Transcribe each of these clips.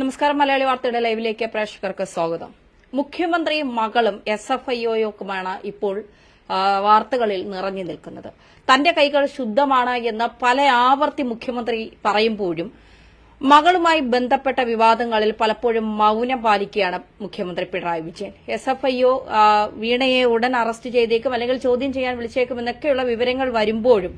നമസ്കാരം മലയാളി വാർത്തയുടെ ലൈവിലേക്ക് പ്രേക്ഷകർക്ക് സ്വാഗതം. മുഖ്യമന്ത്രിയും മകളും എസ് എഫ് ഐഒക്കുമാണ് ഇപ്പോൾ വാർത്തകളിൽ നിറഞ്ഞു നിൽക്കുന്നത്. തന്റെ കൈകൾ ശുദ്ധമാണ് എന്ന് പല ആവർത്തി മുഖ്യമന്ത്രി പറയുമ്പോഴും മകളുമായി ബന്ധപ്പെട്ട വിവാദങ്ങളിൽ പലപ്പോഴും മൌനം പാലിക്കുകയാണ് മുഖ്യമന്ത്രി Pinarayi Vijayan. S F I O വീണയെ ഉടൻ അറസ്റ്റ് ചെയ്തേക്കും അല്ലെങ്കിൽ ചോദ്യം ചെയ്യാൻ വിളിച്ചേക്കും എന്നൊക്കെയുള്ള വിവരങ്ങൾ വരുമ്പോഴും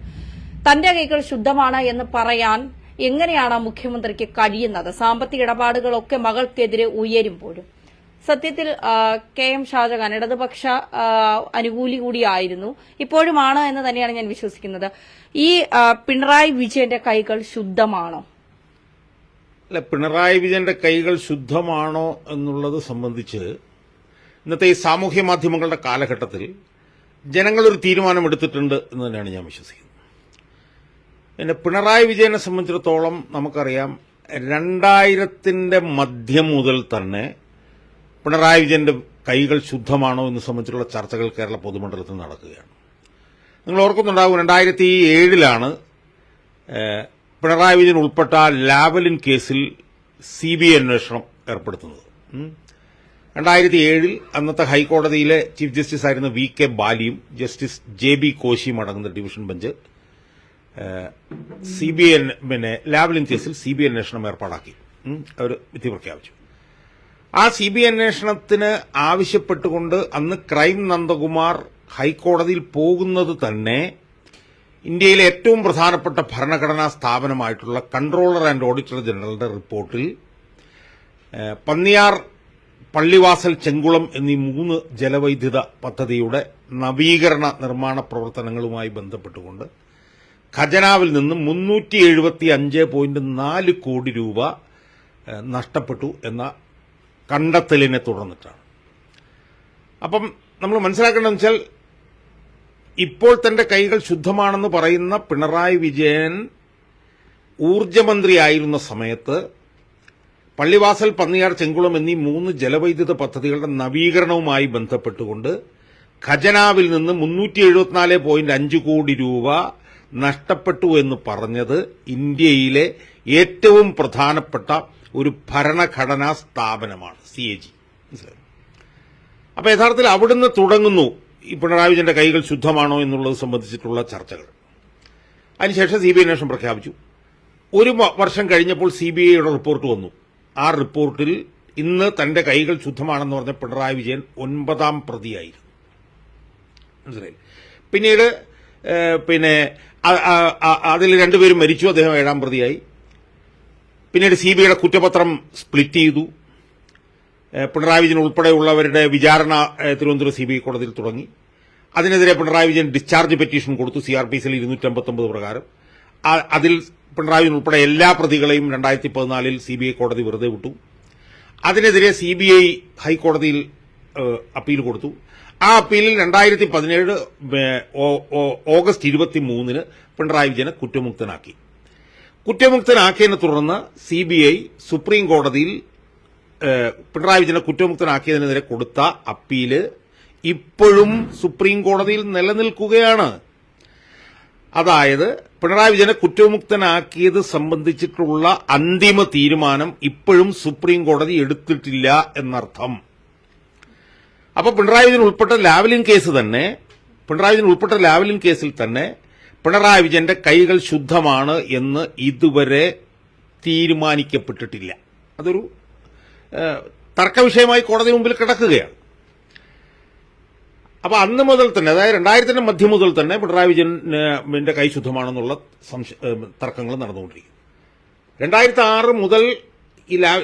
തന്റെ കൈകൾ ശുദ്ധമാണ് എന്ന് പറയാൻ എങ്ങനെയാണ് മുഖ്യമന്ത്രിക്ക് കഴിയുന്നത്? സാമ്പത്തിക ഇടപാടുകളൊക്കെ മകൾക്കെതിരെ ഉയരുമ്പോഴും. സത്യത്തിൽ കെ എം ഷാജഹാൻ ഇടതുപക്ഷ അനുകൂലി കൂടിയായിരുന്നു. ഇപ്പോഴുമാണ് എന്ന് തന്നെയാണ് ഞാൻ വിശ്വസിക്കുന്നത്. ഈ പിണറായി വിജയന്റെ കൈകൾ ശുദ്ധമാണോ? അല്ല പിണറായി വിജയന്റെ കൈകൾ ശുദ്ധമാണോ എന്നുള്ളത് സംബന്ധിച്ച് ഇന്നത്തെ ഈ സാമൂഹ്യ മാധ്യമങ്ങളുടെ കാലഘട്ടത്തിൽ ജനങ്ങളൊരു തീരുമാനമെടുത്തിട്ടുണ്ട് എന്ന് തന്നെയാണ് ഞാൻ വിശ്വസിക്കുന്നത്. പിന്നെ പിണറായി വിജയനെ സംബന്ധിച്ചിടത്തോളം നമുക്കറിയാം രണ്ടായിരത്തിന്റെ മധ്യം മുതൽ തന്നെ പിണറായി വിജയന്റെ കൈകൾ ശുദ്ധമാണോ എന്ന് സംബന്ധിച്ചുള്ള ചർച്ചകൾ കേരള പൊതുമണ്ഡലത്തിൽ നടക്കുകയാണ് നിങ്ങൾ ഓർക്കുന്നുണ്ടാകും രണ്ടായിരത്തി ഏഴിലാണ് പിണറായി വിജയൻ ഉൾപ്പെട്ട ലാവലിൻ കേസിൽ സി ബി ഐ അന്വേഷണം ഏർപ്പെടുത്തുന്നത്. രണ്ടായിരത്തി ഏഴിൽ അന്നത്തെ ഹൈക്കോടതിയിലെ ചീഫ് ജസ്റ്റിസ് ആയിരുന്ന വി കെ ബാലിയും ജസ്റ്റിസ് ജെ ബി കോശിയും അടങ്ങുന്ന division bench C B I പിന്നെ ലാവലിൻ കേസിൽ സി ബി ഐ അന്വേഷണം ഏർപ്പാടാക്കി. അവർ വിധി പ്രഖ്യാപിച്ചു. ആ സി ബി ഐ അന്വേഷണത്തിന് ആവശ്യപ്പെട്ടുകൊണ്ട് അന്ന് ക്രൈം നന്ദകുമാർ ഹൈക്കോടതിയിൽ പോകുന്നത് തന്നെ ഇന്ത്യയിലെ ഏറ്റവും പ്രധാനപ്പെട്ട ഭരണഘടനാ സ്ഥാപനമായിട്ടുള്ള കൺട്രോളർ ആൻഡ് ഓഡിറ്റർ ജനറലിന്റെ റിപ്പോർട്ടിൽ പന്നിയാർ പള്ളിവാസൽ ചെങ്കുളം എന്നീ മൂന്ന് ജലവൈദ്യുത പദ്ധതിയുടെ നവീകരണ നിർമ്മാണ പ്രവർത്തനങ്ങളുമായി ബന്ധപ്പെട്ടുകൊണ്ട് ഖജനാവിൽ നിന്നും മുന്നൂറ്റി എഴുപത്തി അഞ്ച് പോയിന്റ് നാല് കോടി രൂപ നഷ്ടപ്പെട്ടു എന്ന കണ്ടെത്തലിനെ തുടർന്നിട്ടാണ്. അപ്പം നമ്മൾ മനസ്സിലാക്കേണ്ടതെന്ന് വെച്ചാൽ ഇപ്പോൾ തന്റെ കൈകൾ ശുദ്ധമാണെന്ന് പറയുന്ന പിണറായി വിജയൻ ഊർജമന്ത്രിയായിരുന്ന സമയത്ത് പള്ളിവാസൽ പന്നിയാർ ചെങ്കുളം എന്നീ മൂന്ന് ജലവൈദ്യുത പദ്ധതികളുടെ നവീകരണവുമായി ബന്ധപ്പെട്ടുകൊണ്ട് ഖജനാവിൽ നിന്ന് മുന്നൂറ്റി എഴുപത്തിനാല് പോയിന്റ് അഞ്ച് കോടി രൂപ നഷ്ടപ്പെട്ടു എന്ന് പറഞ്ഞത് ഇന്ത്യയിലെ ഏറ്റവും പ്രധാനപ്പെട്ട ഒരു ഭരണഘടനാ സ്ഥാപനമാണ് സി എ ജി. അപ്പൊ യഥാർത്ഥത്തിൽ അവിടുന്ന് തുടങ്ങുന്നു. ഈ പിണറായി വിജയന്റെ കൈകൾ ശുദ്ധമാണോ എന്നുള്ളത് സംബന്ധിച്ചിട്ടുള്ള ചർച്ചകൾ. അതിനുശേഷം സി ബി ഐ അന്വേഷണം പ്രഖ്യാപിച്ചു. ഒരു വർഷം കഴിഞ്ഞപ്പോൾ സി ബി ഐയുടെ റിപ്പോർട്ട് വന്നു. ആ റിപ്പോർട്ടിൽ ഇന്ന് തന്റെ കൈകൾ ശുദ്ധമാണെന്ന് പറഞ്ഞ പിണറായി വിജയൻ ഒൻപതാം പ്രതിയായിരുന്നു. മനസ്സിലായി? പിന്നീട് പിന്നെ അതിൽ രണ്ടുപേരും മരിച്ചു. അദ്ദേഹം ഏഴാം പ്രതിയായി. പിന്നീട് സി ബിയുടെ കുറ്റപത്രം സ്പ്ലിറ്റ് ചെയ്തു. പിണറായി വിജയൻ ഉൾപ്പെടെയുള്ളവരുടെ വിചാരണ തിരുവനന്തപുരം സി ബി കോടതിയിൽ തുടങ്ങി. അതിനെതിരെ പിണറായി വിജയൻ ഡിസ്ചാർജ് പെറ്റീഷൻ കൊടുത്തു സി ആർ പി സിയിൽ ഇരുന്നൂറ്റമ്പത്തൊമ്പത് പ്രകാരം. അതിൽ പിണറായി വിജയൻ ഉൾപ്പെടെ എല്ലാ പ്രതികളെയും രണ്ടായിരത്തി പതിനാലിൽ സി ബി ഐ കോടതി വെറുതെ വിട്ടു. അതിനെതിരെ സി ബി ഐ ഹൈക്കോടതിയിൽ അപ്പീൽ കൊടുത്തു. ആ അപ്പീലിൽ രണ്ടായിരത്തി പതിനേഴ് ഓഗസ്റ്റ് ഇരുപത്തി മൂന്നിന് പിണറായി വിജയനെ കുറ്റമുക്തനാക്കി കുറ്റമുക്തനാക്കിയതിനെ തുടർന്ന് സി ബി ഐ സുപ്രീം കോടതിയിൽ പിണറായി വിജയനെ കുറ്റമുക്തനാക്കിയതിനെതിരെ കൊടുത്ത അപ്പീൽ ഇപ്പോഴും സുപ്രീം കോടതിയിൽ നിലനിൽക്കുകയാണ്. അതായത് പിണറായി വിജയനെ കുറ്റമുക്തനാക്കിയത് സംബന്ധിച്ചിട്ടുള്ള അന്തിമ തീരുമാനം ഇപ്പോഴും സുപ്രീം കോടതി എടുത്തിട്ടില്ല എന്നർത്ഥം. അപ്പൊ പിണറായി വിജയൻ ഉൾപ്പെട്ട ലാവലിൻ കേസ് തന്നെ പിണറായി വിജയൻ ഉൾപ്പെട്ട ലാവലിൻ കേസിൽ തന്നെ പിണറായി വിജയന്റെ കൈകൾ ശുദ്ധമാണ് എന്ന് ഇതുവരെ തീരുമാനിക്കപ്പെട്ടിട്ടില്ല. അതൊരു തർക്ക തർക്കവിഷയമായി കോടതി മുമ്പിൽ കിടക്കുകയാണ്. അപ്പൊ അന്ന് മുതൽ തന്നെ അതായത് രണ്ടായിരത്തിന്റെ മധ്യം മുതൽ തന്നെ പിണറായി വിജയന്റെ കൈ ശുദ്ധമാണെന്നുള്ള തർക്കങ്ങൾ നടന്നുകൊണ്ടിരിക്കുന്നു. രണ്ടായിരത്തി ആറ് മുതൽ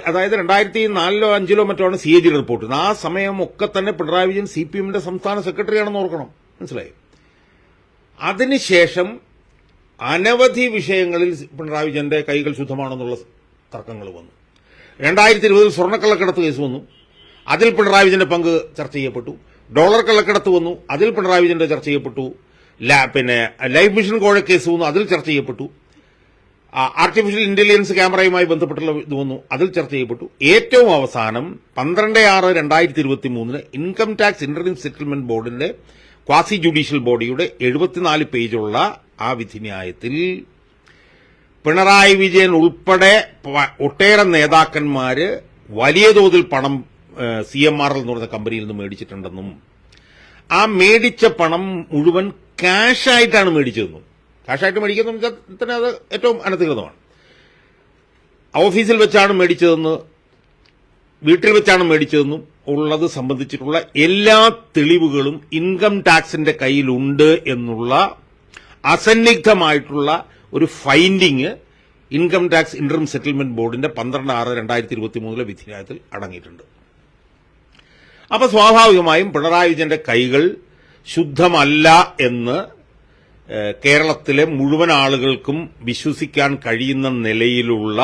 അതായത് രണ്ടായിരത്തി നാലിലോ അഞ്ചിലോ മറ്റോ ആണ് സി എ ജി റിപ്പോർട്ട്. ആ സമയമൊക്കെ തന്നെ പിണറായി വിജയൻ സി പി എമ്മിന്റെ സംസ്ഥാന സെക്രട്ടറിയാണെന്ന് ഓർക്കണം. മനസ്സിലായി? അതിനുശേഷം അനവധി വിഷയങ്ങളിൽ പിണറായി വിജയന്റെ കൈകൾ ശുദ്ധമാണെന്നുള്ള തർക്കങ്ങൾ വന്നു. രണ്ടായിരത്തി ഇരുപതിൽ സ്വർണക്കള്ളക്കടത്ത് കേസ് വന്നു. അതിൽ പിണറായി വിജയന്റെ പങ്ക് ചർച്ച ചെയ്യപ്പെട്ടു. ഡോളർ കള്ളക്കടത്ത് വന്നു. അതിൽ പിണറായി വിജയന്റെ ചർച്ച ചെയ്യപ്പെട്ടു. പിന്നെ ലൈഫ് മിഷൻ കോഴ കേസ് വന്നു. അതിൽ ചർച്ച ചെയ്യപ്പെട്ടു. ആർട്ടിഫിഷ്യൽ ഇന്റലിജൻസ് ക്യാമറയുമായി ബന്ധപ്പെട്ടുള്ള ഇത് വന്നു. അതിൽ ചർച്ച ചെയ്യപ്പെട്ടു. ഏറ്റവും അവസാനം പന്ത്രണ്ട് ആറ് രണ്ടായിരത്തി ഇരുപത്തി മൂന്നിന് ഇൻകം ടാക്സ് ഇന്റർനെം സെറ്റിൽമെന്റ് ബോർഡിന്റെ ക്വാസി ജുഡീഷ്യൽ ബോഡിയുടെ എഴുപത്തിനാല് പേജുള്ള ആ വിധിന്യായത്തിൽ പിണറായി വിജയൻ ഉൾപ്പെടെ ഒട്ടേറെ നേതാക്കന്മാര് വലിയ തോതിൽ പണം സി എം ആർ എൽ എന്ന് പറഞ്ഞ കമ്പനിയിൽ നിന്ന് മേടിച്ചിട്ടുണ്ടെന്നും ആ മേടിച്ച പണം മുഴുവൻ ക്യാഷായിട്ടാണ് മേടിച്ചതെന്നും. ക്യാഷായിട്ട് മേടിക്കുന്ന തന്നെ അത് ഏറ്റവും അനധികൃതമാണ്. ഓഫീസിൽ വെച്ചാണ് മേടിച്ചതെന്ന് വീട്ടിൽ വെച്ചാണ് മേടിച്ചതെന്നും ഉള്ളത് സംബന്ധിച്ചിട്ടുള്ള എല്ലാ തെളിവുകളും ഇൻകം ടാക്സിന്റെ കയ്യിലുണ്ട് എന്നുള്ള അസന്നിഗ്ധമായിട്ടുള്ള ഒരു finding income tax interim settlement ബോർഡിന്റെ പന്ത്രണ്ട് ആറ് രണ്ടായിരത്തി ഇരുപത്തി മൂന്നിലെ വിധിന്യായത്തിൽ അടങ്ങിയിട്ടുണ്ട്. അപ്പൊ സ്വാഭാവികമായും പിണറായി വിജയന്റെ കൈകൾ ശുദ്ധമല്ല എന്ന് കേരളത്തിലെ മുഴുവൻ ആളുകൾക്കും വിശ്വസിക്കാൻ കഴിയുന്ന നിലയിലുള്ള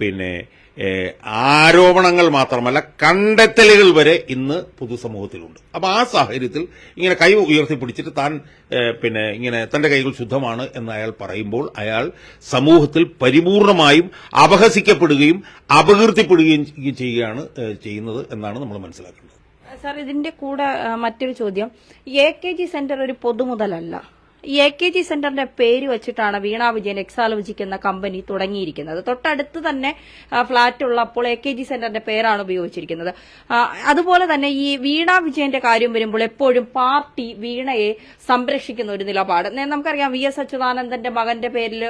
പിന്നെ ആരോപണങ്ങൾ മാത്രമല്ല കണ്ടെത്തലുകൾ വരെ ഇന്ന് പൊതുസമൂഹത്തിലുണ്ട്. അപ്പോൾ ആ സാഹചര്യത്തിൽ ഇങ്ങനെ കൈ ഉയർത്തിപ്പിടിച്ചിട്ട് താൻ പിന്നെ ഇങ്ങനെ തന്റെ കൈകൾ ശുദ്ധമാണ് എന്ന് അയാൾ പറയുമ്പോൾ അയാൾ സമൂഹത്തിൽ പരിപൂർണമായും അപഹസിക്കപ്പെടുകയും അപകീർത്തിപ്പെടുകയും ചെയ്യുകയാണ് ചെയ്യുന്നത് എന്നാണ് നമ്മൾ മനസ്സിലാക്കേണ്ടത്. സാർ ഇതിന്റെ കൂടെ മറ്റൊരു ചോദ്യം. എ കെ ജി സെന്റർ ഒരു പൊതുമുതലല്ല. എ കെ ജി സെന്ററിന്റെ പേര് വെച്ചിട്ടാണ് വീണ വിജയൻ എക്സാലോജിക് എന്ന കമ്പനി തുടങ്ങിയിരിക്കുന്നത്. തൊട്ടടുത്ത് തന്നെ ഫ്ളാറ്റ് ഉള്ളപ്പോൾ എ കെ ജി സെന്ററിന്റെ പേരാണ് ഉപയോഗിച്ചിരിക്കുന്നത്. അതുപോലെ തന്നെ ഈ വീണ വിജയന്റെ കാര്യം വരുമ്പോൾ എപ്പോഴും പാർട്ടി വീണയെ സംരക്ഷിക്കുന്ന ഒരു നിലപാട്. നമുക്കറിയാം വി എസ് അച്യുതാനന്ദന്റെ മകന്റെ പേരിൽ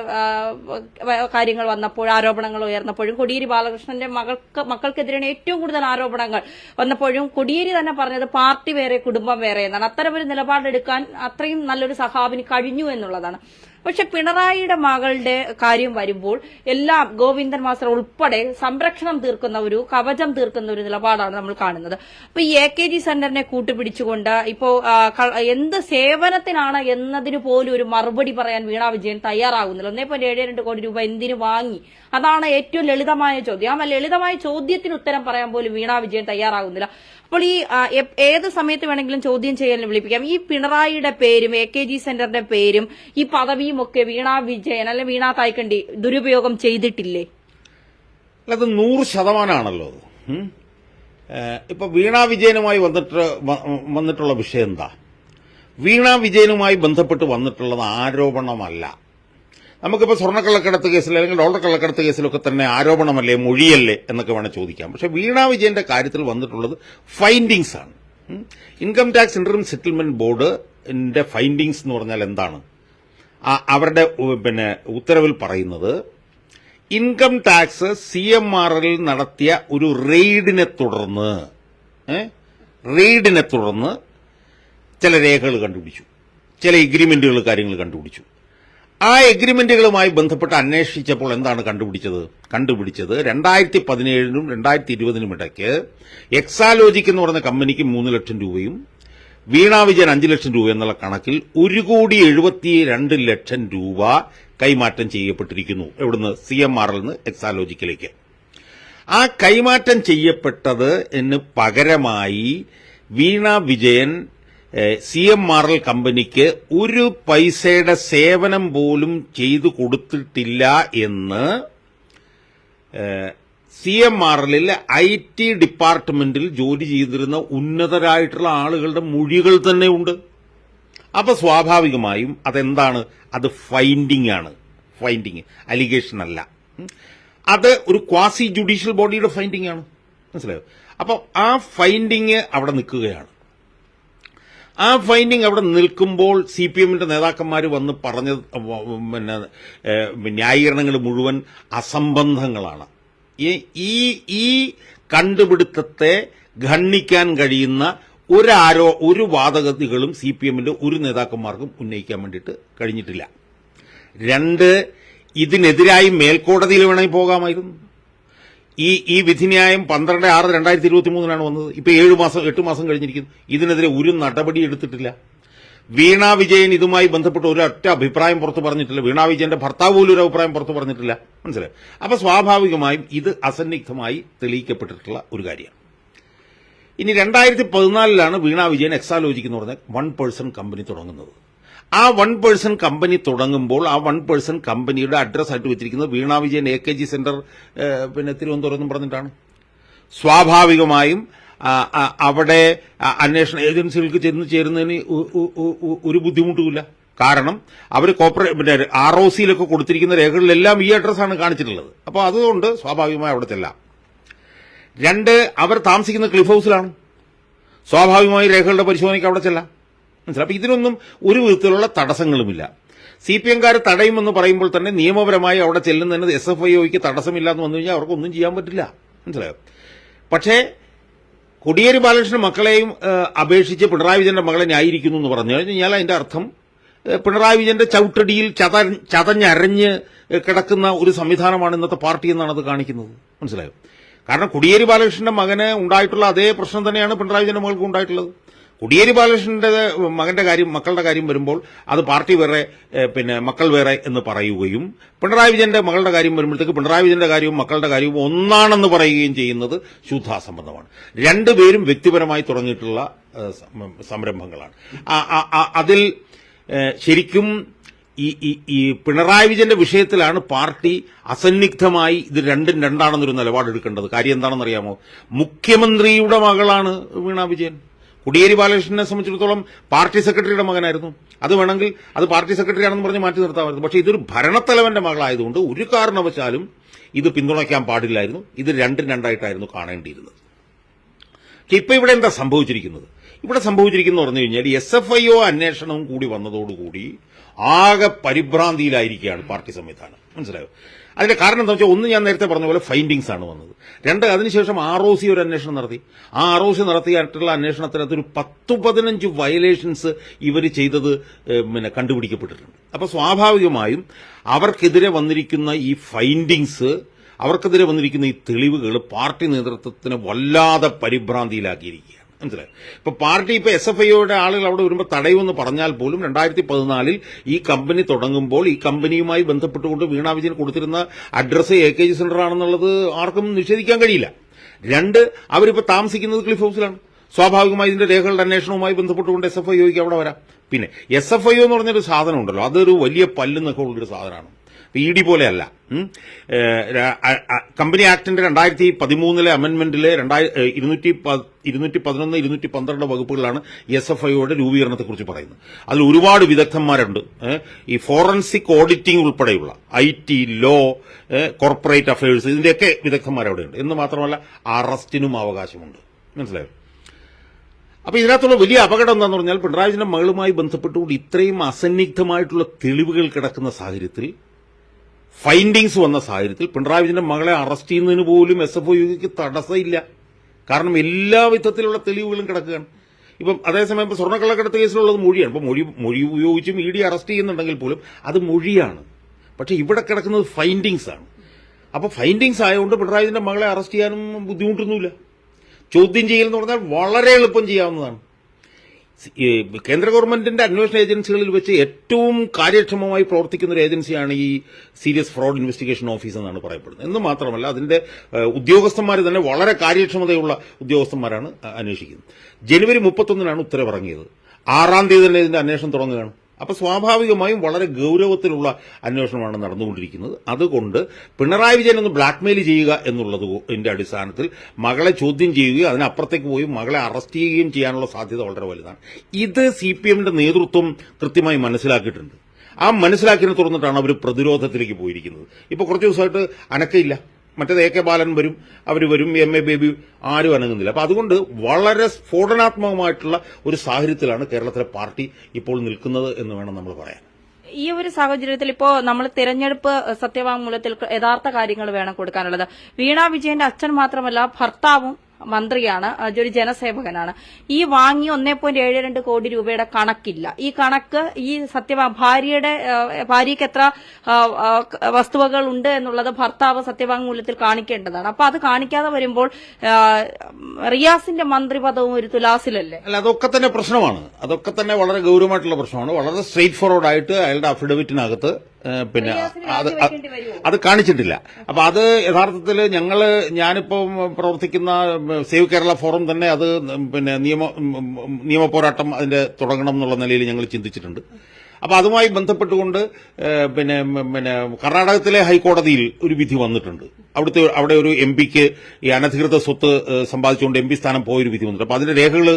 കാര്യങ്ങൾ വന്നപ്പോൾ ആരോപണങ്ങൾ ഉയർന്നപ്പോഴും കൊടിയേരി ബാലകൃഷ്ണന്റെ മകൾക്ക് മക്കൾക്കെതിരെയാണ് ഏറ്റവും കൂടുതൽ ആരോപണങ്ങൾ വന്നപ്പോഴും കൊടിയേരി തന്നെ പറഞ്ഞത് പാർട്ടി വേറെ കുടുംബം വേറെ എന്നാണ്. അത്തരമൊരു നിലപാടെടുക്കാൻ അത്രയും നല്ലൊരു സഹാബിന് കഴിഞ്ഞു എന്നുള്ളതാണ്. പക്ഷെ പിണറായിയുടെ മകളുടെ കാര്യം വരുമ്പോൾ എല്ലാം ഗോവിന്ദൻ മാസ്റ്റർ ഉൾപ്പെടെ സംരക്ഷണം തീർക്കുന്ന ഒരു കവചം തീർക്കുന്ന ഒരു നിലപാടാണ് നമ്മൾ കാണുന്നത്. അപ്പൊ ഈ എ കെ ജി സെന്ററിനെ കൂട്ടുപിടിച്ചുകൊണ്ട് ഇപ്പോ എന്ത് സേവനത്തിനാണ് എന്നതിന് പോലും ഒരു മറുപടി പറയാൻ വീണ വിജയൻ തയ്യാറാകുന്നില്ല ഒന്നേ പോയിന്റ് ഏഴ് രണ്ട് കോടി രൂപ എന്തിനു വാങ്ങി? അതാണ് ഏറ്റവും ലളിതമായ ചോദ്യം. ആ ലളിതമായ ചോദ്യത്തിന് ഉത്തരം പറയാൻ പോലും വീണ വിജയൻ തയ്യാറാകുന്നില്ല അപ്പോൾ ഈ ഏത് സമയത്ത് വേണമെങ്കിലും ചോദ്യം ചെയ്യാൻ വിളിപ്പിക്കാം. ഈ പിണറായിയുടെ പേരും എ കെ ജി സെന്ററിന്റെ പേരും ഈ പദവിയും ഒക്കെ വീണ വിജയൻ അല്ലെ വീണ തായ്ക്കണ്ടി ദുരുപയോഗം ചെയ്തിട്ടില്ലേ? അത് നൂറ് ശതമാനമാണല്ലോ ഇപ്പൊ വീണ വിജയനുമായി വന്നിട്ട് വന്നിട്ടുള്ള വിഷയം എന്താ? വീണ വിജയനുമായി ബന്ധപ്പെട്ട് വന്നിട്ടുള്ളത് ആരോപണമല്ല. നമുക്കിപ്പോൾ സ്വർണക്കള്ളക്കടത്ത് കേസിൽ അല്ലെങ്കിൽ ഡോളർ കള്ളക്കടത്ത് കേസിലൊക്കെ തന്നെ ആരോപണമല്ലേ മൊഴിയല്ലേ എന്നൊക്കെ വേണേൽ ചോദിക്കാം. പക്ഷെ വീണ വിജയന്റെ കാര്യത്തിൽ വന്നിട്ടുള്ളത് ഫൈൻഡിങ്സ് ആണ്. ഇൻകം ടാക്സ് ഇന്റർം സെറ്റിൽമെന്റ് ബോർഡിന്റെ ഫൈൻഡിങ്സ് എന്ന് പറഞ്ഞാൽ എന്താണ്? അവരുടെ പിന്നെ ഉത്തരവിൽ പറയുന്നത് income tax C M R L നടത്തിയ ഒരു റെയ്ഡിനെ തുടർന്ന് റെയ്ഡിനെ തുടർന്ന് ചില രേഖകൾ കണ്ടുപിടിച്ചു. ചില എഗ്രിമെന്റുകൾ കാര്യങ്ങൾ കണ്ടുപിടിച്ചു. ആ എഗ്രിമെന്റുകളുമായി ബന്ധപ്പെട്ട് അന്വേഷിച്ചപ്പോൾ എന്താണ് കണ്ടുപിടിച്ചത്? കണ്ടുപിടിച്ചത് രണ്ടായിരത്തി പതിനേഴിനും രണ്ടായിരത്തി ഇരുപതിനും ഇടയ്ക്ക് എക്സാലോജിക് എന്ന് പറയുന്ന കമ്പനിക്ക് മൂന്ന് ലക്ഷം രൂപയും വീണ വിജയൻ അഞ്ച് ലക്ഷം രൂപ എന്നുള്ള കണക്കിൽ ഒരു കോടി എഴുപത്തി രണ്ട് ലക്ഷം രൂപ കൈമാറ്റം ചെയ്യപ്പെട്ടിരിക്കുന്നു. എവിടുന്ന്? സി എം ആറിൽ നിന്ന് എക്സാലോജിക്കിലേക്ക് ആ കൈമാറ്റം ചെയ്യപ്പെട്ടത് എന്ന് പകരമായി Veena Vijayan C M R L കമ്പനിക്ക് ഒരു പൈസയുടെ സേവനം പോലും ചെയ്തു കൊടുത്തിട്ടില്ല എന്ന് സി എം ആറിൽ ഐ ടി ഡിപ്പാർട്ട്മെന്റിൽ ജോലി ചെയ്തിരുന്ന ഉന്നതരായിട്ടുള്ള ആളുകളുടെ മൊഴികൾ തന്നെ ഉണ്ട്. അപ്പൊ സ്വാഭാവികമായും അതെന്താണ്? അത് ഫൈൻഡിംഗ് ആണ് ഫൈൻഡിങ് അലിഗേഷൻ അല്ല അത് ഒരു ക്വാസി ജുഡീഷ്യൽ ബോഡിയുടെ ഫൈൻഡിംഗ് ആണ് മനസ്സിലായോ? അപ്പൊ ആ ഫൈൻഡിങ് അവിടെ നിൽക്കുകയാണ്. ആ ഫൈൻഡിങ് അവിടെ നിൽക്കുമ്പോൾ സി പി എമ്മിന്റെ നേതാക്കന്മാർ വന്ന് പറഞ്ഞ പിന്നെ ന്യായീകരണങ്ങൾ മുഴുവൻ അസംബന്ധങ്ങളാണ്. ഈ- ഈ കണ്ടുപിടുത്തത്തെ ഖണ്ഡിക്കാൻ കഴിയുന്ന ഒരാരോ ഒരു വാദഗതികളും സി പി എമ്മിന്റെ ഒരു നേതാക്കന്മാർക്കും ഉന്നയിക്കാൻ വേണ്ടിയിട്ട് കഴിഞ്ഞിട്ടില്ല. രണ്ട് ഇതിനെതിരായി മേൽക്കോടതിയിൽ വേണമെങ്കിൽ പോകാമായിരുന്നു. ഈ ഈ വിധിന്യായം പന്ത്രണ്ട് ആറ് രണ്ടായിരത്തി ഇരുപത്തി മൂന്നിനാണ് വന്നത്. ഇപ്പൊ ഏഴ് മാസം എട്ട് മാസം കഴിഞ്ഞിരിക്കുന്നു. ഇതിനെതിരെ ഒരു നടപടി എടുത്തിട്ടില്ല. വീണ വിജയൻ ഇതുമായി ബന്ധപ്പെട്ട് ഒരൊറ്റ അഭിപ്രായം പുറത്തു പറഞ്ഞിട്ടില്ല. വീണ വിജയന്റെ ഭർത്താവ് പോലും ഒരു അഭിപ്രായം പുറത്തു പറഞ്ഞിട്ടില്ല. മനസ്സിലായി? അപ്പൊ സ്വാഭാവികമായും ഇത് അസന്നിഗ്ധമായി തെളിയിക്കപ്പെട്ടിട്ടുള്ള ഒരു കാര്യമാണ്. ഇനി രണ്ടായിരത്തി പതിനാലിലാണ് വീണ വിജയൻ എക്സാലോജിക്ക് എന്ന് പറഞ്ഞ വൺ പേഴ്സൺ കമ്പനി തുടങ്ങുന്നത്. ആ വൺ പേഴ്സൺ കമ്പനി തുടങ്ങുമ്പോൾ ആ വൺ പേഴ്സൺ കമ്പനിയുടെ അഡ്രസ് ആയിട്ട് വെച്ചിരിക്കുന്നത് Veena Vijayan A K G centre പിന്നെ തിരുവനന്തപുരം എന്നും പറഞ്ഞിട്ടാണ്. സ്വാഭാവികമായും അവിടെ അന്വേഷണ ഏജൻസികൾക്ക് ചെന്ന് ചേരുന്നതിന് ഒരു ബുദ്ധിമുട്ടുമില്ല. കാരണം അവർ കോപ്പറേ പിന്നെ ആർ ഒ സിയിലൊക്കെ കൊടുത്തിരിക്കുന്ന രേഖകളിലെല്ലാം ഈ അഡ്രസ്സാണ് കാണിച്ചിട്ടുള്ളത്. അപ്പോൾ അതുകൊണ്ട് സ്വാഭാവികമായി അവിടെ ചെല്ലാം. രണ്ട് അവർ താമസിക്കുന്ന ക്ലിഫ് ഹൗസിലാണ്. സ്വാഭാവികമായി രേഖകളുടെ പരിശോധനയ്ക്ക് അവിടെ ചെല്ലാം. മനസ്സിലായി? ഇതിനൊന്നും ഒരു വിധത്തിലുള്ള തടസ്സങ്ങളുമില്ല. സി പി എംകാർ തടയുമെന്ന് പറയുമ്പോൾ തന്നെ നിയമപരമായി അവിടെ ചെല്ലുന്നതിന് എസ് എഫ് ഐ ഒക്ക് തടസ്സമില്ല എന്ന് വന്നു കഴിഞ്ഞാൽ അവർക്കൊന്നും ചെയ്യാൻ പറ്റില്ല. മനസ്സിലായോ? പക്ഷേ കൊടിയേരി ബാലകൃഷ്ണൻ മക്കളെയും അപേക്ഷിച്ച് പിണറായി വിജയന്റെ മകളെ ന്യായീകരിക്കുന്നു എന്ന് പറഞ്ഞു കഴിഞ്ഞാൽ അതിന്റെ അർത്ഥം പിണറായി വിജയന്റെ ചവിട്ടടിയിൽ ചത ചതഞ്ഞരഞ്ഞ് കിടക്കുന്ന ഒരു സംവിധാനമാണ് ഇന്നത്തെ പാർട്ടി എന്നാണ് അത് കാണിക്കുന്നത്. മനസ്സിലായോ? കാരണം കൊടിയേരി ബാലകൃഷ്ണന്റെ മകന് ഉണ്ടായിട്ടുള്ള അതേ പ്രശ്നം തന്നെയാണ് പിണറായി വിജയന്റെ മകൾക്കും ഉണ്ടായിട്ടുള്ളത്. കൊടിയേരി ബാലകൃഷ്ണന്റെ മകന്റെ കാര്യം മക്കളുടെ കാര്യം വരുമ്പോൾ അത് പാർട്ടി വേറെ പിന്നെ മക്കൾ വേറെ എന്ന് പറയുകയും പിണറായി വിജയന്റെ മകളുടെ കാര്യം വരുമ്പോഴത്തേക്ക് പിണറായി വിജയന്റെ കാര്യവും മക്കളുടെ കാര്യവും ഒന്നാണെന്ന് പറയുകയും ചെയ്യുന്നത് ശുദ്ധാസംബന്ധമാണ്. രണ്ടുപേരും വ്യക്തിപരമായി തുടങ്ങിയിട്ടുള്ള സംരംഭങ്ങളാണ്. അതിൽ ശരിക്കും ഈ- ഈ പിണറായി വിജയന്റെ വിഷയത്തിലാണ് പാർട്ടി അസന്നിഗ്ധമായി ഇത് രണ്ടും രണ്ടാണെന്നൊരു നിലപാടെടുക്കേണ്ടത്. കാര്യം എന്താണെന്നറിയാമോ? മുഖ്യമന്ത്രിയുടെ മകളാണ് വീണ വിജയൻ. കുടിയേരി ബാലകൃഷ്ണനെ സംബന്ധിച്ചിടത്തോളം പാർട്ടി സെക്രട്ടറിയുടെ മകനായിരുന്നു. അത് വേണമെങ്കിൽ അത് പാർട്ടി സെക്രട്ടറി ആണെന്ന് പറഞ്ഞ് മാറ്റി നിർത്താമായിരുന്നു. പക്ഷേ ഇതൊരു ഭരണത്തലവന്റെ മകളായതുകൊണ്ട് ഒരു കാരണവശാലും ഇത് പിന്തുണയ്ക്കാൻ പാടില്ലായിരുന്നു. ഇത് രണ്ടും രണ്ടായിട്ടായിരുന്നു കാണേണ്ടിയിരുന്നത്. പക്ഷെ ഇപ്പൊ ഇവിടെ എന്താ സംഭവിച്ചിരിക്കുന്നത്? ഇവിടെ സംഭവിച്ചിരിക്കുന്നത് പറഞ്ഞു കഴിഞ്ഞാൽ എസ് എഫ് ഐ ഒ അന്വേഷണവും കൂടി വന്നതോടുകൂടി ആകെ പരിഭ്രാന്തിയിലായിരിക്കുകയാണ് പാർട്ടി സംവിധാനം. മനസ്സിലായോ? അതിന്റെ കാരണം എന്താ വെച്ചാൽ ഒന്ന് ഞാൻ നേരത്തെ പറഞ്ഞ പോലെ ഫൈൻഡിങ്സ് ആണ് വന്നത്. രണ്ട് അതിനുശേഷം ആർ ഒ സി ഒരു അന്വേഷണം നടത്തി. ആ ആർ ഒ സി നടത്തിയിട്ടുള്ള അന്വേഷണത്തിനകത്ത് ഒരു പത്ത് പതിനഞ്ച് വയലേഷൻസ് ഇവർ ചെയ്തത് പിന്നെ കണ്ടുപിടിക്കപ്പെട്ടിട്ടുണ്ട്. അപ്പൊ സ്വാഭാവികമായും അവർക്കെതിരെ വന്നിരിക്കുന്ന ഈ ഫൈൻഡിങ്സ് അവർക്കെതിരെ വന്നിരിക്കുന്ന ഈ തെളിവുകൾ പാർട്ടി നേതൃത്വത്തിന് വല്ലാതെ പരിഭ്രാന്തിയിലാക്കിയിരിക്കുകയാണ്. മനസ്സിലായി? ഇപ്പൊ പാർട്ടി ഇപ്പൊ എസ് എഫ് ഐയുടെ ആളുകൾ അവിടെ വരുമ്പോൾ തടയുമെന്ന് പറഞ്ഞാൽ പോലും രണ്ടായിരത്തി പതിനാലിൽ ഈ കമ്പനി തുടങ്ങുമ്പോൾ ഈ കമ്പനിയുമായി ബന്ധപ്പെട്ടുകൊണ്ട് വീണ വിജയൻ കൊടുത്തിരുന്ന address A K G centre ആണെന്നുള്ളത് ആർക്കും നിഷേധിക്കാൻ കഴിയില്ല. രണ്ട് അവരിപ്പോൾ താമസിക്കുന്നത് ക്ലിഫ് ഹൗസിലാണ് സ്വാഭാവികമായി ഇതിന്റെ രേഖകളുടെ അന്വേഷണവുമായി ബന്ധപ്പെട്ടുകൊണ്ട് എസ് എഫ് ഐ ഒക്ക് അവിടെ വരാം. പിന്നെ എസ് എഫ് ഐ എന്ന് പറഞ്ഞൊരു സാധനം ഉണ്ടല്ലോ അതൊരു വലിയ പല്ലെന്നൊക്കെ ഉള്ളൊരു സാധനമാണ്. ഇ ഡി പോലെയല്ല കമ്പനി ആക്ടിന്റെ രണ്ടായിരത്തി പതിമൂന്നിലെ അമെന്റ്മെന്റിലെ രണ്ടായിരത്തി ഇരുന്നൂറ്റി പ- ഇരുന്നൂറ്റി പതിനൊന്ന് ഇരുന്നൂറ്റി പന്ത്രണ്ട് വകുപ്പുകളാണ് എസ് എഫ് ഐയുടെ രൂപീകരണത്തെക്കുറിച്ച് പറയുന്നത്. അതിൽ ഒരുപാട് വിദഗ്ധന്മാരുണ്ട്. ഈ ഫോറൻസിക് ഓഡിറ്റിംഗ് ഉൾപ്പെടെയുള്ള I T law corporate affairs ഇതിന്റെയൊക്കെ വിദഗ്ധന്മാർ അവിടെയുണ്ട് എന്ന് മാത്രമല്ല അറസ്റ്റിനും അവകാശമുണ്ട്. മനസ്സിലായോ? അപ്പൊ ഇതിനകത്തുള്ള വലിയ അപകടം എന്താന്ന് പറഞ്ഞാൽ പിണറായി വിജയന്റെ മകളുമായി ബന്ധപ്പെട്ടുകൊണ്ട് ഇത്രയും അസന്നിഗ്ധമായിട്ടുള്ള തെളിവുകൾ കിടക്കുന്ന സാഹചര്യത്തിൽ ഫൈൻഡിങ്സ് വന്ന സാഹചര്യത്തിൽ പിണറായി വിജയന്റെ മകളെ അറസ്റ്റ് ചെയ്യുന്നതിന് പോലും എസ് എഫ് ഒക്ക് തടസ്സമില്ല. കാരണം എല്ലാ വിധത്തിലുള്ള തെളിവുകളും കിടക്കുകയാണ്. ഇപ്പം അതേസമയം ഇപ്പം സ്വർണക്കള്ളക്കടത്ത് കേസിലുള്ളത് മൊഴിയാണ്. ഇപ്പം മൊഴി മൊഴി ഉപയോഗിച്ചും ഇ ഡി അറസ്റ്റ് ചെയ്യുന്നുണ്ടെങ്കിൽ പോലും അത് മൊഴിയാണ്. പക്ഷെ ഇവിടെ കിടക്കുന്നത് ഫൈൻഡിങ്സ് ആണ്. അപ്പൊ ഫൈൻഡിങ്സ് ആയതുകൊണ്ട് പിണറായി വിജയന്റെ മകളെ അറസ്റ്റ് ചെയ്യാനും ബുദ്ധിമുട്ടൊന്നുമില്ല. ചോദ്യം ചെയ്യൽ എന്ന് പറഞ്ഞാൽ വളരെ എളുപ്പം ചെയ്യാവുന്നതാണ്. കേന്ദ്ര ഗവൺമെന്റിന്റെ അന്വേഷണ ഏജൻസികളിൽ വെച്ച് ഏറ്റവും കാര്യക്ഷമമായി പ്രവർത്തിക്കുന്ന ഒരു ഏജൻസിയാണ് ഈ സീരിയസ് ഫ്രോഡ് ഇൻവെസ്റ്റിഗേഷൻ ഓഫീസ് എന്നാണ് പറയപ്പെടുന്നത്. എന്ന് മാത്രമല്ല അതിന്റെ ഉദ്യോഗസ്ഥന്മാർ തന്നെ വളരെ കാര്യക്ഷമതയുള്ള ഉദ്യോഗസ്ഥന്മാരാണ് അന്വേഷിക്കുന്നത്. ജനുവരി മുപ്പത്തൊന്നിനാണ് ഉത്തരവിറങ്ങിയത്. ആറാം തീയതി തന്നെ ഇതിന്റെ അന്വേഷണം തുടങ്ങുകയാണ്. അപ്പൊ സ്വാഭാവികമായും വളരെ ഗൗരവത്തിലുള്ള അന്വേഷണമാണ് നടന്നുകൊണ്ടിരിക്കുന്നത്. അതുകൊണ്ട് പിണറായി വിജയൻ ഒന്ന് ബ്ലാക്ക്മെയിൽ ചെയ്യുക എന്നുള്ളത് അടിസ്ഥാനത്തിൽ മകളെ ചോദ്യം ചെയ്യുകയും അതിനപ്പുറത്തേക്ക് പോയി മകളെ അറസ്റ്റ് ചെയ്യുകയും ചെയ്യാനുള്ള സാധ്യത വളരെ വലുതാണ്. ഇത് സി പി എമ്മിന്റെ നേതൃത്വം കൃത്യമായി മനസ്സിലാക്കിയിട്ടുണ്ട്. ആ മനസ്സിലാക്കിയതിനെ തുടർന്നിട്ടാണ് അവർ പ്രതിരോധത്തിലേക്ക് പോയിരിക്കുന്നത്. ഇപ്പൊ കുറച്ച് ദിവസമായിട്ട് അനക്കയില്ല മറ്റേത് എ കെ ബാലൻ വരും അവർ വരും എം എ ബേബി ആരും അനങ്ങുന്നില്ല. അപ്പൊ അതുകൊണ്ട് വളരെ സ്ഫോടനാത്മകമായിട്ടുള്ള ഒരു സാഹചര്യത്തിലാണ് കേരളത്തിലെ പാർട്ടി ഇപ്പോൾ നിൽക്കുന്നത് എന്ന് വേണം നമ്മൾ പറയാൻ. ഈ ഒരു സാഹചര്യത്തിൽ ഇപ്പോ നമ്മൾ തിരഞ്ഞെടുപ്പ് സത്യവാങ്മൂലത്തിൽ യഥാർത്ഥ കാര്യങ്ങൾ വേണം കൊടുക്കാനുള്ളത്. വീണ വിജയന്റെ അച്ഛൻ മാത്രമല്ല ഭർത്താവും മന്ത്രിയാണ് ഒരു ജനസേവകനാണ്. ഈ വാങ്ങി ഒന്നേ പോയിന്റ് ഏഴ് രണ്ട് കോടി രൂപയുടെ കണക്കില്ല. ഈ കണക്ക് ഈ സത്യ ഭാര്യയുടെ ഭാര്യയ്ക്ക് എത്ര വസ്തുവകൾ ഉണ്ട് എന്നുള്ളത് ഭർത്താവ് സത്യവാങ്മൂലത്തിൽ കാണിക്കേണ്ടതാണ്. അപ്പൊ അത് കാണിക്കാതെ വരുമ്പോൾ റിയാസിന്റെ മന്ത്രിപദവും ഒരു തുലാസിലല്ലേ? അല്ല അതൊക്കെ തന്നെ പ്രശ്നമാണ്. അതൊക്കെ തന്നെ വളരെ ഗൗരവമായിട്ടുള്ള പ്രശ്നമാണ്. വളരെ സ്ട്രെയിറ്റ് ഫോർവേഡ് ആയിട്ട് അയാളുടെ അഫിഡവിറ്റിനകത്ത് പിന്നെ അത് അത് കാണിച്ചിട്ടില്ല. അപ്പൊ അത് യഥാർത്ഥത്തിൽ ഞങ്ങൾ ഞാനിപ്പോ പ്രവർത്തിക്കുന്ന സേവ് കേരള ഫോറം തന്നെ അത് പിന്നെ നിയമ നിയമ പോരാട്ടം അതിന്റെ തുടങ്ങണം എന്നുള്ള നിലയിൽ ഞങ്ങൾ ചിന്തിച്ചിട്ടുണ്ട്. അപ്പൊ അതുമായി ബന്ധപ്പെട്ടുകൊണ്ട് പിന്നെ പിന്നെ കർണാടകത്തിലെ ഹൈക്കോടതിയിൽ ഒരു വിധി വന്നിട്ടുണ്ട്. അവിടുത്തെ അവിടെ ഒരു എം പിക്ക് ഈ അനധികൃത സ്വത്ത് സമ്പാദിച്ചുകൊണ്ട് എം പി സ്ഥാനം പോയൊരു വിധി വന്നിട്ടുണ്ട്. അപ്പൊ അതിന്റെ രേഖകൾ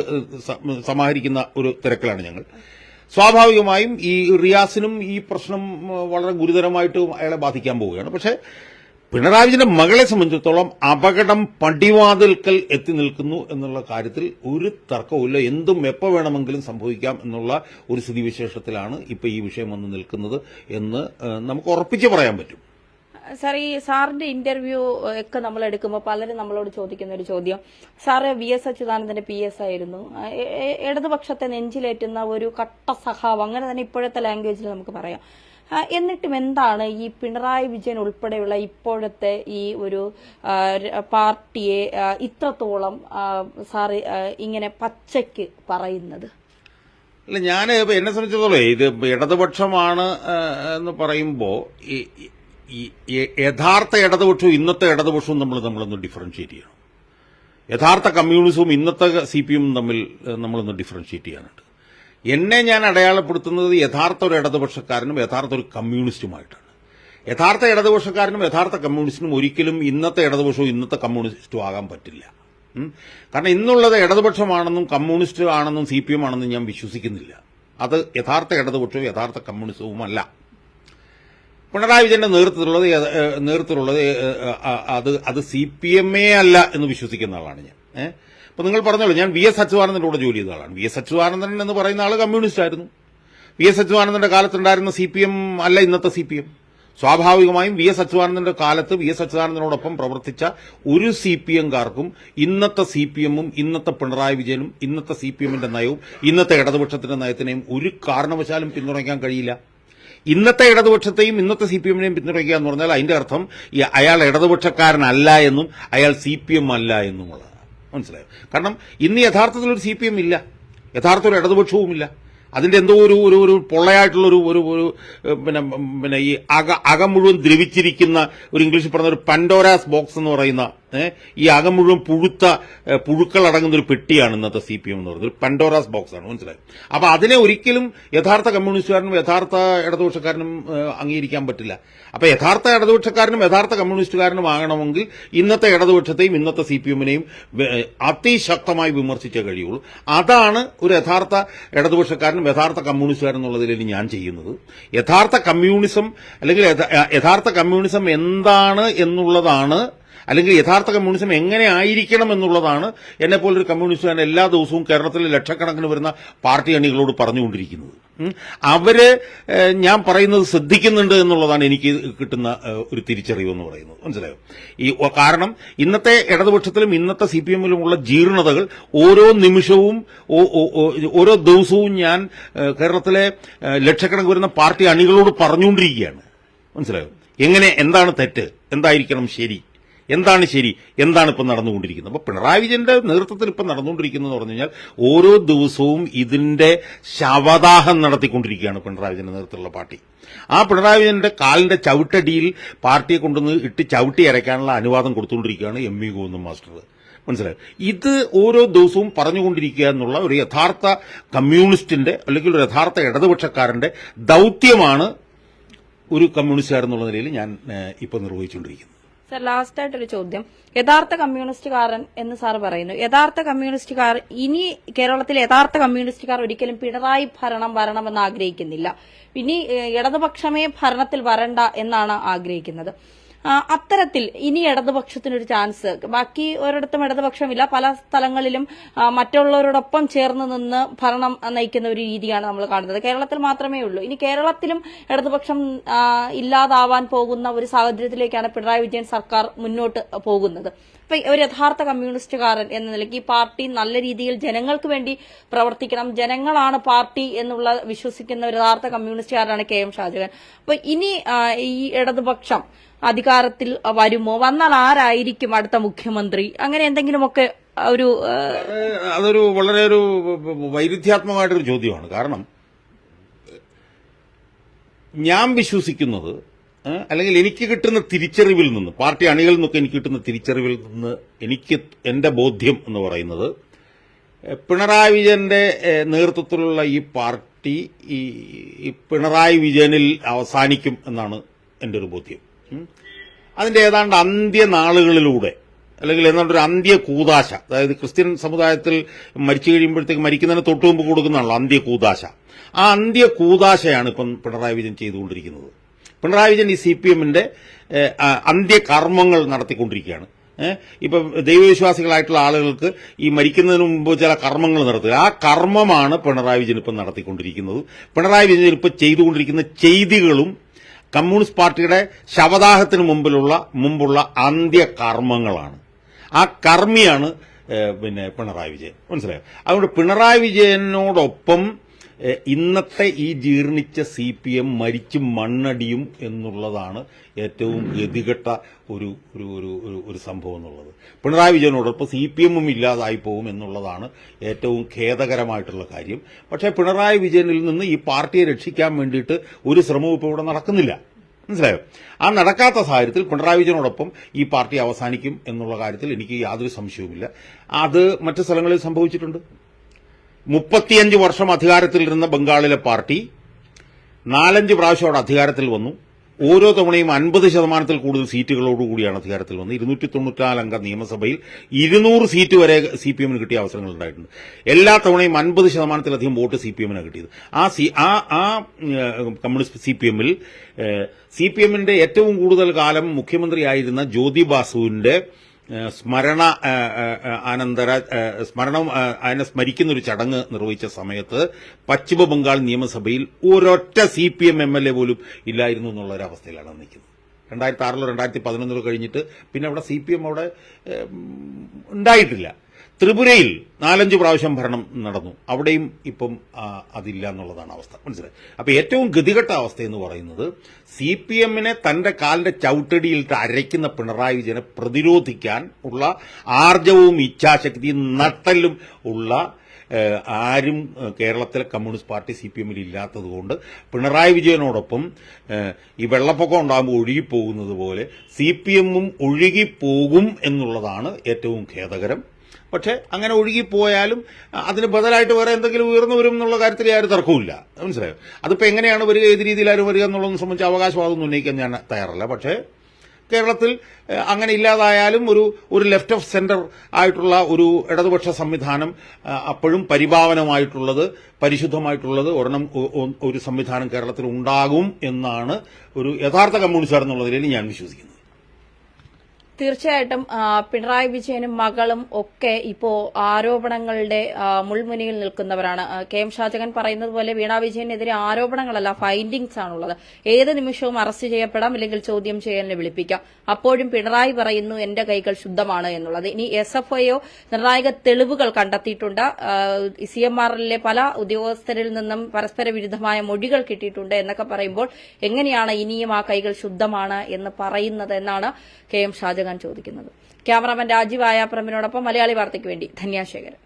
സമാഹരിക്കുന്ന ഒരു തിരക്കിലാണ് ഞങ്ങൾ. സ്വാഭാവികമായും ഈ റിയാസിനും ഈ പ്രശ്നം വളരെ ഗുരുതരമായിട്ട് അയാളെ ബാധിക്കാൻ പോവുകയാണ്. പക്ഷേ പിണറായി വിജയന്റെ മകളെ സംബന്ധിച്ചിടത്തോളം അപകടം പടിവാതിൽക്കൽ എത്തി നിൽക്കുന്നു എന്നുള്ള കാര്യത്തിൽ ഒരു തർക്കവുമില്ല എന്തും എപ്പോൾ വേണമെങ്കിലും സംഭവിക്കാം എന്നുള്ള ഒരു സ്ഥിതിവിശേഷത്തിലാണ് ഇപ്പോൾ ഈ വിഷയം വന്ന് നിൽക്കുന്നത് എന്ന് നമുക്ക് ഉറപ്പിച്ച് പറയാൻ പറ്റും. സാർ ഈ സാറിന്റെ ഇന്റർവ്യൂ ഒക്കെ നമ്മൾ എടുക്കുമ്പോൾ പലരും നമ്മളോട് ചോദിക്കുന്ന ഒരു ചോദ്യം. സാറ് വി എസ് അച്യുതാനന്ദന്റെ പി എസ് ആയിരുന്നു. ഇടതുപക്ഷത്തെ നെഞ്ചിലേറ്റുന്ന ഒരു കട്ട സഹാവ് അങ്ങനെ തന്നെ ഇപ്പോഴത്തെ ലാംഗ്വേജിൽ നമുക്ക് പറയാം. എന്നിട്ടും എന്താണ് ഈ പിണറായി വിജയൻ ഉൾപ്പെടെയുള്ള ഇപ്പോഴത്തെ ഈ ഒരു പാർട്ടിയെ ഇത്രത്തോളം സാറ് ഇങ്ങനെ പച്ചയ്ക്ക് പറയുന്നത്? അല്ല ഞാൻ എന്നെ സംബന്ധിച്ചിടത്തോളം ഇത് ഇടതുപക്ഷമാണ് എന്ന് പറയുമ്പോൾ ഈ യഥാർത്ഥ ഇടതുപക്ഷവും ഇന്നത്തെ ഇടതുപക്ഷവും നമ്മൾ നമ്മളൊന്ന് ഡിഫറൻഷ്യേറ്റ് ചെയ്യണം. യഥാർത്ഥ കമ്മ്യൂണിസവും ഇന്നത്തെ സി പി എമ്മും തമ്മിൽ നമ്മളൊന്ന് ഡിഫറൻഷ്യേറ്റ് ചെയ്യാനുണ്ട്. എന്നെ ഞാൻ അടയാളപ്പെടുത്തുന്നത് യഥാർത്ഥ ഒരു ഇടതുപക്ഷക്കാരനും യഥാർത്ഥ ഒരു കമ്മ്യൂണിസ്റ്റുമായിട്ടാണ് യഥാർത്ഥ ഇടതുപക്ഷക്കാരനും യഥാർത്ഥ കമ്മ്യൂണിസ്റ്റിനും ഒരിക്കലും ഇന്നത്തെ ഇടതുപക്ഷവും ഇന്നത്തെ കമ്മ്യൂണിസ്റ്റും ആകാൻ പറ്റില്ല. കാരണം ഇന്നുള്ളത് ഇടതുപക്ഷമാണെന്നും കമ്മ്യൂണിസ്റ്റ് ആണെന്നും സി പി എം ആണെന്നും ഞാൻ വിശ്വസിക്കുന്നില്ല. അത് യഥാർത്ഥ ഇടതുപക്ഷവും യഥാർത്ഥ കമ്മ്യൂണിസവുമല്ല പിണറായി വിജയന്റെ നേതൃത്വത്തിലുള്ളത് നേതൃത്വത്തിലുള്ളത് അത് അത് സി പി എം എ അല്ല എന്ന് വിശ്വസിക്കുന്ന ആളാണ് ഞാൻ. ഏഹ് അപ്പൊ നിങ്ങൾ പറഞ്ഞോളൂ ഞാൻ വി എസ് അച്യുതാനന്ദന്റെ കൂടെ ജോലി ചെയ്ത ആളാണ്. വി എസ് അച്യുതാനന്ദൻ എന്ന് പറയുന്ന ആൾ കമ്മ്യൂണിസ്റ്റ് ആയിരുന്നു. വി എസ് അച്യുതാനന്ദന്റെ കാലത്തുണ്ടായിരുന്ന സി പി എം അല്ല ഇന്നത്തെ സി പി എം. സ്വാഭാവികമായും വി എസ് അച്യുതാനന്ദന്റെ കാലത്ത് വി എസ് അച്യുതാനന്ദനോടൊപ്പം പ്രവർത്തിച്ച ഒരു സി പി എംകാർക്കും ഇന്നത്തെ സി പി എമ്മും ഇന്നത്തെ പിണറായി വിജയനും ഇന്നത്തെ സി പി എമ്മിന്റെ നയവും ഇന്നത്തെ ഇടതുപക്ഷത്തിന്റെ നയത്തിനെയും ഒരു കാരണവശാലും പിന്തുണയ്ക്കാൻ കഴിയില്ല. ഇന്നത്തെ ഇടതുപക്ഷത്തെയും ഇന്നത്തെ സി പി എമ്മിനെയും പിന്തുണയ്ക്കുക എന്ന് പറഞ്ഞാൽ അതിന്റെ അർത്ഥം അയാൾ ഇടതുപക്ഷക്കാരനല്ല എന്നും അയാൾ സി പി എം അല്ല എന്നുമുള്ളതാണ്. മനസ്സിലായോ? കാരണം ഇന്ന് യഥാർത്ഥത്തിൽ ഒരു സി പി എം ഇല്ല. യഥാർത്ഥ ഒരു ഇടതുപക്ഷവുമില്ല. അതിന്റെ എന്തോ ഒരു ഒരു ഒരു പൊള്ളയായിട്ടുള്ള ഒരു ഒരു പിന്നെ പിന്നെ ഈ അക അകം മുഴുവൻ ദ്രവിച്ചിരിക്കുന്ന ഒരു ഇംഗ്ലീഷിൽ പറഞ്ഞ ഒരു പൻഡോരാസ് ബോക്സ് എന്ന് പറയുന്ന ഈ അകം മുഴുവൻ പുഴുത്ത പുഴുക്കൾ അടങ്ങുന്ന ഒരു പെട്ടിയാണ് ഇന്നത്തെ സി പി എം എന്ന് പറയുന്നത് പൻഡോറാസ് ബോക്സ് ആണ്. മനസ്സിലായി? അപ്പൊ അതിനെ ഒരിക്കലും യഥാർത്ഥ കമ്മ്യൂണിസ്റ്റുകാരനും യഥാർത്ഥ ഇടതുപക്ഷക്കാരനും അംഗീകരിക്കാൻ പറ്റില്ല. അപ്പൊ യഥാർത്ഥ ഇടതുപക്ഷക്കാരനും യഥാർത്ഥ കമ്മ്യൂണിസ്റ്റുകാരനും ആകണമെങ്കിൽ ഇന്നത്തെ ഇടതുപക്ഷത്തെയും ഇന്നത്തെ സി പി എമ്മിനെയും അതിശക്തമായി വിമർശിച്ചേ കഴിയുള്ളൂ. അതാണ് ഒരു യഥാർത്ഥ ഇടതുപക്ഷക്കാരനും യഥാർത്ഥ കമ്മ്യൂണിസ്റ്റുകാരൻ എന്നുള്ളതിൽ ഞാൻ ചെയ്യുന്നത്. യഥാർത്ഥ കമ്മ്യൂണിസം അല്ലെങ്കിൽ യഥാർത്ഥ കമ്മ്യൂണിസം എന്താണ് എന്നുള്ളതാണ് അല്ലെങ്കിൽ യഥാർത്ഥ കമ്മ്യൂണിസം എങ്ങനെ ആയിരിക്കണം എന്നുള്ളതാണ് എന്നെപ്പോലൊരു കമ്മ്യൂണിസ്റ്റ് കമ്മ്യൂണിസ്റ്റുകാരൻ എല്ലാ ദിവസവും കേരളത്തിലെ ലക്ഷക്കണക്കിന് വരുന്ന പാർട്ടി അണികളോട് പറഞ്ഞുകൊണ്ടിരിക്കുന്നത്. അവർ ഞാൻ പറയുന്നത് ശ്രദ്ധിക്കുന്നുണ്ട് എന്നുള്ളതാണ് എനിക്ക് കിട്ടുന്ന ഒരു തിരിച്ചറിവ് എന്ന് പറയുന്നത്. മനസ്സിലായോ? ഈ കാരണം ഇന്നത്തെ ഇടതുപക്ഷത്തിലും ഇന്നത്തെ സി പി എമ്മിലുമുള്ള ജീർണതകൾ ഓരോ നിമിഷവും ഓരോ ദിവസവും ഞാൻ കേരളത്തിലെ ലക്ഷക്കണക്ക് ലക്ഷക്കണക്കിന് വരുന്ന പാർട്ടി അണികളോട് പറഞ്ഞുകൊണ്ടിരിക്കുകയാണ്. മനസ്സിലായോ? എങ്ങനെ എന്താണ് തെറ്റ്? എന്തായിരിക്കണം ശരി? എന്താണ് ശരി? എന്താണ് ഇപ്പം നടന്നുകൊണ്ടിരിക്കുന്നത്? അപ്പോൾ പിണറായി വിജയന്റെ നേതൃത്വത്തിൽ ഇപ്പം നടന്നുകൊണ്ടിരിക്കുന്നത് എന്ന് പറഞ്ഞു കഴിഞ്ഞാൽ ഓരോ ദിവസവും ഇതിന്റെ ശവദാഹം നടത്തിക്കൊണ്ടിരിക്കുകയാണ് പിണറായി വിജയന്റെ നേതൃത്വത്തിലുള്ള പാർട്ടി. ആ പിണറായി വിജയന്റെ കാലിന്റെ ചവിട്ടടിയിൽ പാർട്ടിയെ കൊണ്ടുവന്ന് ഇട്ട് ചവിട്ടി അരയ്ക്കാനുള്ള അനുവാദം കൊടുത്തുകൊണ്ടിരിക്കുകയാണ് എം വി ഗോവിന്ദൻ മാസ്റ്റർ. മനസ്സിലായോ? ഇത് ഓരോ ദിവസവും പറഞ്ഞുകൊണ്ടിരിക്കുക എന്നുള്ള ഒരു യഥാർത്ഥ കമ്മ്യൂണിസ്റ്റിന്റെ അല്ലെങ്കിൽ ഒരു യഥാർത്ഥ ഇടതുപക്ഷക്കാരന്റെ ദൗത്യമാണ് ഒരു കമ്മ്യൂണിസ്റ്റുകാരെന്നുള്ള നിലയിൽ ഞാൻ ഇപ്പോൾ നിർവഹിച്ചുകൊണ്ടിരിക്കുന്നത്. സർ ലാസ്റ്റ് ആയിട്ടൊരു ചോദ്യം. യഥാർത്ഥ കമ്മ്യൂണിസ്റ്റുകാരൻ എന്ന് സാർ പറയുന്നു. യഥാർത്ഥ കമ്മ്യൂണിസ്റ്റുകാർ ഇനി കേരളത്തിലെ യഥാർത്ഥ കമ്മ്യൂണിസ്റ്റുകാർ ഒരിക്കലും പിണറായി ഭരണം വരണമെന്ന് ആഗ്രഹിക്കുന്നില്ല. ഇനി ഇടതുപക്ഷമേ ഭരണത്തിൽ വരണ്ട എന്നാണ് ആഗ്രഹിക്കുന്നത്. അത്തരത്തിൽ ഇനി ഇടതുപക്ഷത്തിനൊരു ചാൻസ്. ബാക്കി ഒരിടത്തും ഇടതുപക്ഷമില്ല. പല സ്ഥലങ്ങളിലും മറ്റുള്ളവരോടൊപ്പം ചേർന്ന് നിന്ന് ഭരണം നയിക്കുന്ന ഒരു രീതിയാണ് നമ്മൾ കാണുന്നത്. കേരളത്തിൽ മാത്രമേ ഉള്ളൂ. ഇനി കേരളത്തിലും ഇടതുപക്ഷം ഇല്ലാതാവാൻ പോകുന്ന ഒരു സാഹചര്യത്തിലേക്കാണ് പിണറായി വിജയൻ സർക്കാർ മുന്നോട്ട് പോകുന്നത്. ഒരു യഥാർത്ഥ കമ്മ്യൂണിസ്റ്റുകാരൻ എന്ന നിലയ്ക്ക് ഈ പാർട്ടി നല്ല രീതിയിൽ ജനങ്ങൾക്ക് വേണ്ടി പ്രവർത്തിക്കണം. ജനങ്ങളാണ് പാർട്ടി എന്നുള്ള വിശ്വസിക്കുന്ന ഒരു യഥാർത്ഥ കമ്മ്യൂണിസ്റ്റുകാരനാണ് കെ എം ഷാജഹാൻ. അപ്പൊ ഇനി ഈ ഇടതുപക്ഷം അധികാരത്തിൽ വരുമോ? വന്നാൽ ആരായിരിക്കും അടുത്ത മുഖ്യമന്ത്രി? അങ്ങനെ എന്തെങ്കിലുമൊക്കെ ഒരു അതൊരു വളരെ ഒരു വൈരുദ്ധ്യാത്മകമായിട്ടൊരു ചോദ്യമാണ്. കാരണം ഞാൻ വിശ്വസിക്കുന്നത് അല്ലെങ്കിൽ എനിക്ക് കിട്ടുന്ന തിരിച്ചറിവിൽ നിന്ന് പാർട്ടി അണികളിൽ നിന്നൊക്കെ എനിക്ക് കിട്ടുന്ന തിരിച്ചറിവിൽ നിന്ന് എനിക്ക് എന്റെ ബോധ്യം എന്ന് പറയുന്നത് പിണറായി വിജയന്റെ നേതൃത്വത്തിലുള്ള ഈ പാർട്ടി ഈ പിണറായി വിജയനിൽ അവസാനിക്കും എന്നാണ് എന്റെ ഒരു ബോധ്യം. അതിന്റെ ഏതാണ്ട് അന്ത്യനാളുകളിലൂടെ അല്ലെങ്കിൽ ഏതാണ്ട് ഒരു അന്ത്യ കൂതാശ അതായത് ക്രിസ്ത്യൻ സമുദായത്തിൽ മരിച്ചു കഴിയുമ്പോഴത്തേക്ക് മരിക്കുന്നതിന് തൊട്ടു മുമ്പ് കൊടുക്കുന്നതാണല്ലോ അന്ത്യ കൂതാശ. ആ അന്ത്യ കൂതാശയാണ് ഇപ്പം പിണറായി വിജയൻ ചെയ്തുകൊണ്ടിരിക്കുന്നത്. പിണറായി വിജയൻ ഈ സി പി എമ്മിന്റെ അന്ത്യകർമ്മങ്ങൾ നടത്തിക്കൊണ്ടിരിക്കുകയാണ്. ഇപ്പം ദൈവവിശ്വാസികളായിട്ടുള്ള ആളുകൾക്ക് ഈ മരിക്കുന്നതിന് മുമ്പ് ചില കർമ്മങ്ങൾ നടത്തുക ആ കർമ്മമാണ് പിണറായി വിജയൻ ഇപ്പം നടത്തിക്കൊണ്ടിരിക്കുന്നത്. പിണറായി വിജയൻ ഇപ്പം ചെയ്തുകൊണ്ടിരിക്കുന്ന ചെയ്തികളും കമ്മ്യൂണിസ്റ്റ് പാർട്ടിയുടെ ശവദാഹത്തിന് മുമ്പിലുള്ള മുമ്പുള്ള അന്ത്യകർമ്മങ്ങളാണ്. ആ കർമ്മിയാണ് പിന്നെ പിണറായി വിജയൻ. മനസ്സിലായോ? അതുകൊണ്ട് പിണറായി വിജയനോടൊപ്പം ഇന്നത്തെ ഈ ജീർണിച്ച സി പി എം മരിച്ചും മണ്ണടിയും എന്നുള്ളതാണ് ഏറ്റവും ഗതികെട്ട ഒരു ഒരു ഒരു ഒരു ഒരു സംഭവം എന്നുള്ളത്. പിണറായി വിജയനോടൊപ്പം സി പി എമ്മും ഇല്ലാതായി പോകും എന്നുള്ളതാണ് ഏറ്റവും ഖേദകരമായിട്ടുള്ള കാര്യം. പക്ഷേ പിണറായി വിജയനിൽ നിന്ന് ഈ പാർട്ടിയെ രക്ഷിക്കാൻ വേണ്ടിയിട്ട് ഒരു ശ്രമവും ഇപ്പോൾ ഇവിടെ നടക്കുന്നില്ല. മനസ്സിലായോ? ആ നടക്കാത്ത സാഹചര്യത്തിൽ പിണറായി വിജയനോടൊപ്പം ഈ പാർട്ടി അവസാനിക്കും എന്നുള്ള കാര്യത്തിൽ എനിക്ക് യാതൊരു സംശയവുമില്ല. അത് മറ്റു സ്ഥലങ്ങളിൽ സംഭവിച്ചിട്ടുണ്ട്. മുപ്പത്തിയഞ്ച് വർഷം അധികാരത്തിലിരുന്ന ബംഗാളിലെ പാർട്ടി നാലഞ്ച് പ്രാവശ്യം അവിടെ അധികാരത്തിൽ വന്നു. ഓരോ തവണയും അൻപത് ശതമാനത്തിൽ കൂടുതൽ സീറ്റുകളോടുകൂടിയാണ് അധികാരത്തിൽ വന്നത്. ഇരുന്നൂറ്റി തൊണ്ണൂറ്റിനാല് അംഗ നിയമസഭയിൽ ഇരുന്നൂറ് സീറ്റ് വരെ സി പി എമ്മിന് കിട്ടിയ അവസരങ്ങൾ ഉണ്ടായിട്ടുണ്ട്. എല്ലാ തവണയും അൻപത് ശതമാനത്തിലധികം വോട്ട് സി പി എമ്മിനാണ് കിട്ടിയത്. ആ സി ആ ആ കമ്മ്യൂണിസ്റ്റ് സി പി എമ്മിൽ സി പി എമ്മിന്റെ ഏറ്റവും കൂടുതൽ കാലം മുഖ്യമന്ത്രിയായിരുന്ന ജ്യോതി ബാസുവിന്റെ സ്മരണ അനന്തര സ്മരണം അതിനെ സ്മരിക്കുന്ന ഒരു ചടങ്ങ് നിർവഹിച്ച സമയത്ത് പശ്ചിമ ബംഗാൾ നിയമസഭയിൽ ഒരൊറ്റ C P M M L A പോലും ഇല്ലായിരുന്നു എന്നുള്ള ഒരു അവസ്ഥയിലാണ് നിൽക്കുന്നത്. രണ്ടായിരത്തി ആറിലോ രണ്ടായിരത്തി പതിനൊന്നിലോ കഴിഞ്ഞിട്ട് പിന്നെ അവിടെ സി പി എം അവിടെ ഉണ്ടായിട്ടില്ല. ത്രിപുരയിൽ നാലഞ്ച് പ്രാവശ്യം ഭരണം നടന്നു. അവിടെയും ഇപ്പം അതില്ല എന്നുള്ളതാണ് അവസ്ഥ. മനസ്സിലായി? അപ്പോൾ ഏറ്റവും ഗതികെട്ട അവസ്ഥ എന്ന് പറയുന്നത് സി പി എമ്മിനെ തന്റെ കാലിന്റെ ചവിട്ടടിയിലിട്ട് അരയ്ക്കുന്ന പിണറായി വിജയനെ പ്രതിരോധിക്കാൻ ഉള്ള ആർജവും ഇച്ഛാശക്തിയും നട്ടലും ഉള്ള ആരും കേരളത്തിലെ കമ്മ്യൂണിസ്റ്റ് പാർട്ടി സി പി എമ്മിൽ ഇല്ലാത്തതുകൊണ്ട് പിണറായി വിജയനോടൊപ്പം ഈ വെള്ളപ്പൊക്കം ഉണ്ടാകുമ്പോൾ ഒഴുകിപ്പോകുന്നത് പോലെ സി പി എമ്മും ഒഴുകിപ്പോകും എന്നുള്ളതാണ് ഏറ്റവും ഖേദകരം. പക്ഷേ അങ്ങനെ ഒഴുകിപ്പോയാലും അതിന് ബദലായിട്ട് വേറെ എന്തെങ്കിലും ഉയർന്നു വരും എന്നുള്ള കാര്യത്തിൽ ആരും തർക്കമില്ല മനസ്സിലായോ? അതിപ്പോൾ എങ്ങനെയാണ് വരിക ഏത് രീതിയിലാരും വരിക എന്നുള്ളതെന്ന് സംബന്ധിച്ച് അവകാശവാദം ഉന്നയിക്കാൻ ഞാൻ തയ്യാറല്ല. പക്ഷേ കേരളത്തിൽ അങ്ങനെ ഇല്ലാതായാലും ഒരു ഒരു ലെഫ്റ്റ് ഓഫ് സെന്റർ ആയിട്ടുള്ള ഒരു ഇടതുപക്ഷ സംവിധാനം അപ്പോഴും പരിഭാവനമായിട്ടുള്ളത് പരിശുദ്ധമായിട്ടുള്ളത് ഒരെണ്ണം ഒരു സംവിധാനം കേരളത്തിൽ ഉണ്ടാകും എന്നാണ് ഒരു യഥാർത്ഥ കമ്മ്യൂണിസ്റ്റ് എന്നുള്ളതിൽ ഞാൻ വിശ്വസിക്കുന്നത്. തീർച്ചയായിട്ടും പിണറായി വിജയനും മകളും ഒക്കെ ഇപ്പോ ആരോപണങ്ങളുടെ മുൾമുനിയിൽ നിൽക്കുന്നവരാണ്. കെ എം ഷാജകൻ പറയുന്നത് പോലെ വീണ വിജയനെതിരെ ആരോപണങ്ങളല്ല ഫൈൻഡിങ്സ് ആണുള്ളത്. ഏത് നിമിഷവും അറസ്റ്റ് ചെയ്യപ്പെടാം അല്ലെങ്കിൽ ചോദ്യം ചെയ്യലിന് വിളിപ്പിക്കാം. അപ്പോഴും പിണറായി പറയുന്നു എന്റെ കൈകൾ ശുദ്ധമാണ് എന്നുള്ളത്. ഇനി എസ് എഫ് ഐഒ നിർണായക തെളിവുകൾ കണ്ടെത്തിയിട്ടുണ്ട്. സി എം പല ഉദ്യോഗസ്ഥരിൽ നിന്നും പരസ്പര വിരുദ്ധമായ മൊഴികൾ കിട്ടിയിട്ടുണ്ട് എന്നൊക്കെ പറയുമ്പോൾ എങ്ങനെയാണ് ഇനിയും ആ കൈകൾ ശുദ്ധമാണ് എന്ന് പറയുന്നത് എന്നാണ് കെ എം ഷാജഹാൻ ചോദിക്കുന്നത്. ക്യാമറാമാൻ രാജീവ് ആയാപ്രമിനോടൊപ്പം മലയാളി വാർത്തയ്ക്ക് വേണ്ടി ധന്യാശേഖരൻ.